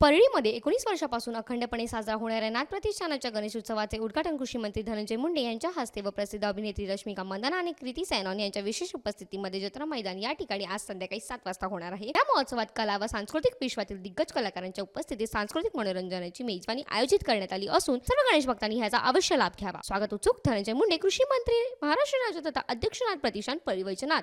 परळीमध्ये एकोणीस वर्षापासून अखंडपणे साजरा होणाऱ्या नाथ प्रतिष्ठानाच्या गणेशोत्सवाचे उद्घाटन कृषी मंत्री धनंजय मुंडे यांच्या हस्ते व प्रसिद्ध अभिनेत्री रश्मिका मंदाना आणि कृती सॅनॉन यांच्या विशेष उपस्थितीमध्ये जत्रा मैदान या ठिकाणी आज संध्याकाळी सात वाजता होणार आहे. या महोत्सवात कला व सांस्कृतिक विश्वातील दिग्गज कलाकारांच्या उपस्थितीत सांस्कृतिक मनोरंजनाची मेजवानी आयोजित करण्यात आली असून सर्व गणेश भक्तांनी ह्याचा अवश्य लाभ घ्यावा. स्वागत उत्सुक धनंजय मुंडे कृषी मंत्री महाराष्ट्र राज्य तथा अध्यक्ष नाथ प्रतिष्ठान परळी वैजनाथ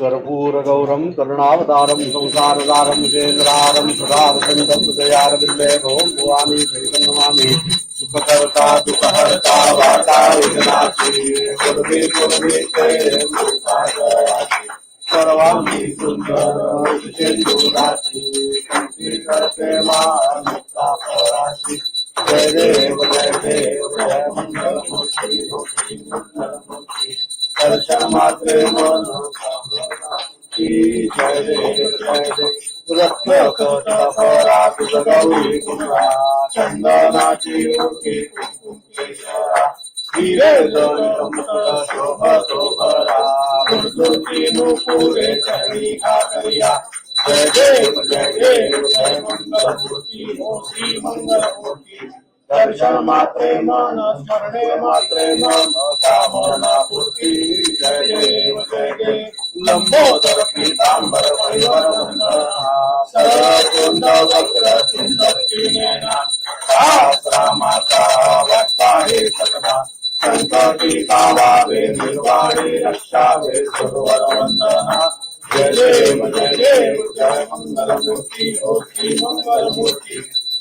कर्पूरगौरं, करुणावतारं, संसारदारं, केन्द्रारं सदावसन्तं हृदयारविन्दे भवं भवामि सहितं नमामि सुखकर्ता, दुःखहर्ता वार्ता विघ्नाक्षी पूर्वे पूर्वे ते सर्वाणि सुन्दर सिन्दूराक्षी करते मामुक्तापराक्षी जय देव जय देव, जय मङ्गलमूर्ति मूर्ति मङ्गलमूर्ति चंदनाची मूर्ती कुंकुमेश्वरा हिरे शोभतो भरा मृदुकी नुपुरे चरणी जय देव जय जय मंगलमूर्ती मूर्ती दर्शन मात्रे मन स्मरणे मात्रे मन कामना पूर्ती जय देव जय देव लंबोदर पीतांबर परिवर सरकुंड वक्र सुंदर नैना शास्त्रा माता वाटपाहे सकदा संकटी कावावे निर्वाणे रक्षावे सुरवर वंदना जय देव जय देव जय मंगलमूर्ती मूर्ती मंगलमूर्ती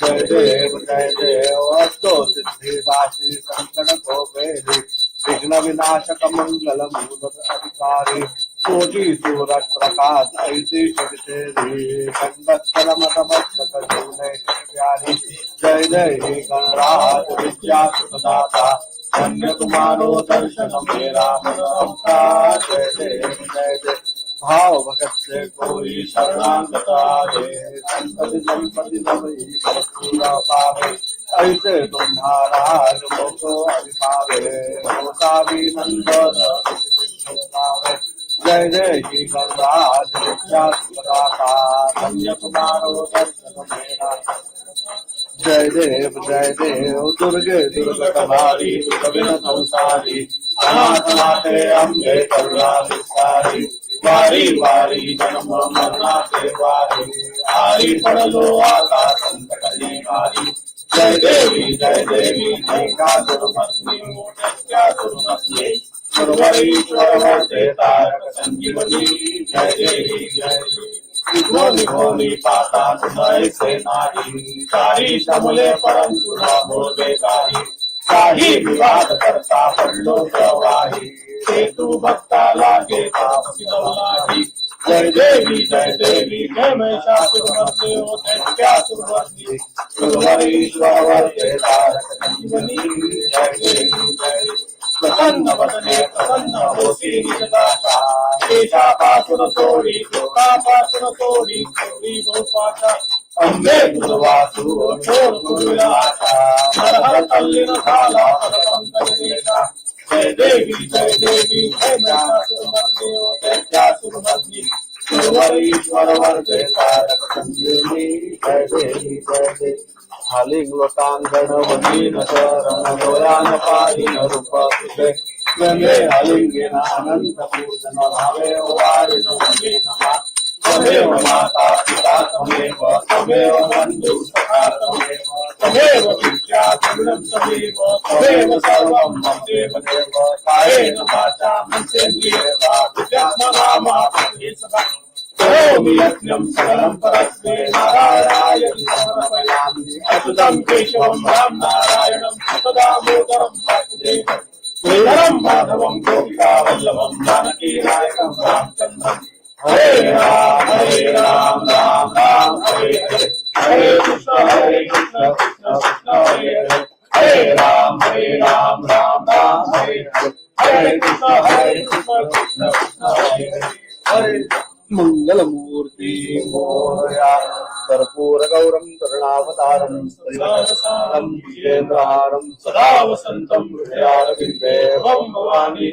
जय देव जय देव संकट को विघ्न विनाशक मंगल अधिकारी कोटि सूरज प्रकाश ऐसी प्यारी जय जय गणराज विद्या सुखदाता धन्य तुम्हारो दर्शन मेरा जय देव जय देव भाव भगत से कोई ऐसे तुम्हारा अभिपावे भी जय जय जी गणराज विद्या सुदाता धन्य तुम्हारो दर्शन मेरा जय देव जय देव, दुर्गे, दुर्ग कमारी संसारी। अनाथ नाथे अम्बे करुणा विस्तारी वारी वारी जन्म मरना के वारी आरी पड़लो आता संकट निवारी जय देवी जय देवी, जय का दुर्मस्मी क्या दुर्मस्मी सुरवरीश्वर वर्ते तारक संजीवनी, जय देवी, जय भोनी भोनी पाता तुमय से नारी। सारी समले परंतु न बोले काही काही विवाद करता पडलो प्रवाही ते भक्ता लागे नवलाही जय देवी जय देवी जय देवी प्रसन्न वदने, प्रसन्न होती देशापासून सोडी लोकापासून सोडी सोडी गोपाचा अंबे गुरुवासू थोर गुरुविलासा हर हर तल्लीन झाला पदपंकज देशा Jai Devi, Devi, Jai Mahasudamadmi, O Jai Survari, Swaravara, Jai Taraka Sanjeevi, Jai Devi, Devi. Halinglotan Ganavati Nasarana Goyana Parina Rupa Sute Gange त्वमेव माता पिता त्वमेव त्वमेव बन्धु सखा त्वमेव त्वमेव विद्या गुणं त्वमेव त्वमेव सर्वं मम देव देव कायेन वाचा मनसेन्द्रियेवा विद्यात्मना मापति सदा करोमि यज्ञं सकलं परस्मै नारायणाय समर्पयामि। अच्युतं केशवं राम नारायणं हरे राम हरे राम राम राम हरे हरे हरे कृष्ण। हरे कृष्ण। कृष्ण हरे हरे हरे राम हरे राम राम राम हरे हरे हरे कृष्ण हरे कृष्ण कृष्ण कृष्ण हरे हरे हरे मङ्गलमूर्ति कर्पूरगौरं करुणावतारं श्रीवत्सं जितेन्द्रहारं सदा वसन्तं हृदयारविन्दे भवानी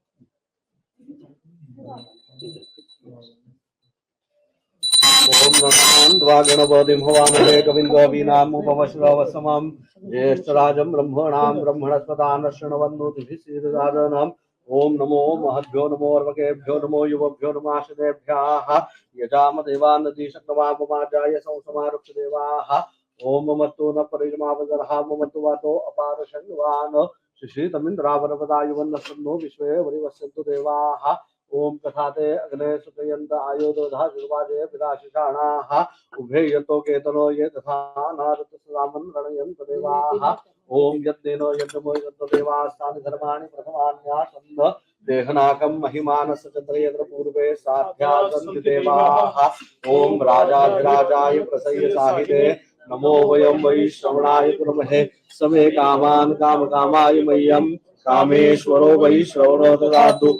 गणपतिं हवामहे कविं कवीनामुपमश्रवसमं ज्येष्ठराजं ब्रह्मणां ब्रह्मणस्पदान् शृण्वन्नोतिभिः नमो महद्भ्यो नमो अर्वकेभ्यो नमो युवभ्यो नमाशदेभ्यः यजामदेवान् शक्नवापमाजाय संसमारुक्ष देवाः ॐ ममत्तो न परिजमावदर्हा ममत्तो वातो अपार शन्वान् शिशीतमिन्द्रावरपदायुवन्नसन्नो विश्वे देवाः। ॐ तथाते अग्ने सुतयन्त आयोदधा शुर्वाजे विराशिषाणाः उभे यतो केतनो ये तथा नारतसदामन् रणयन्त देवाः। ॐ यद्देनो यज्ञमो यद्देवास्तानि धर्माणि प्रथमान्या प्रथमान्यासन्न देहनाकं महिमानस चन्द्रयत्र पूर्वे साध्यासन्ति देवाः। ॐ राजाधिराजाय प्रसय्य साहिते। नमो वयं वै श्रवणाय कुर्महे। समे कामान काम कामकामाय मह्यं। कामेश्वरो वै श्रवणो ददातु।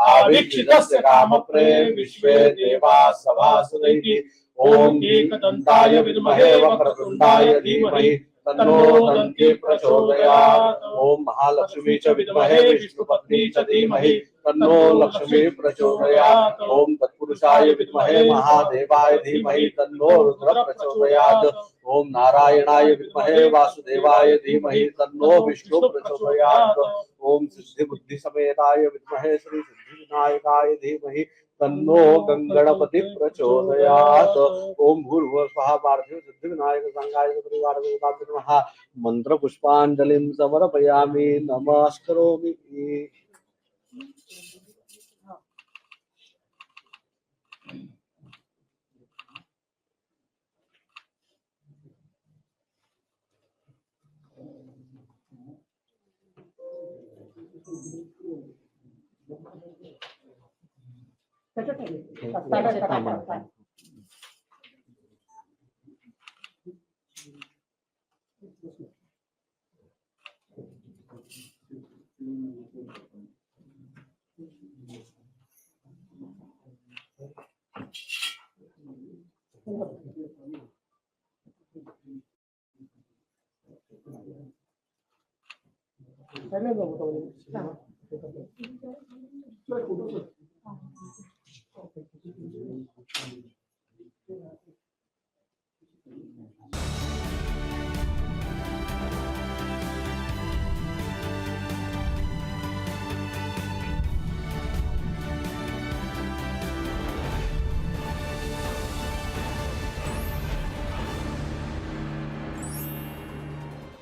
आवीक्षितस्य कामप्रे विश्वे देवा ॐ एकदन्ताय विद्महे वक्रतुण्डाय धीमहि। तन्नो दन्ति प्रचोदयात्। ॐ महालक्ष्मी च विद्महे विष्णुपत्नी च धीमहि। तन्नो लक्ष्मी प्रचोदयात्। ॐ तत्पुरुषाय विद्महे महादेवाय धीमहि। तन्नो रुद्र प्रचोदयात्। ॐ नारायणाय विद्महे वासुदेवाय धीमहि। तन्नो विष्णु प्रचोदयात्। ॐ सिद्धिबुद्धि समेताय विद्महे श्री सिद्धि विनायकाय धीमहि तन्नो गंगणपति प्रचोदयात्। ओम भूर्भुव स्वाहा पार्थिव सिद्धिविनायक संगाय परिवार नमः। मंत्र पुष्पांजलिं समर्पयामि। नमस्करोमि। Saya nggak mau tahu ini. Saya nggak mau tahu ini. 他现在效力于意大。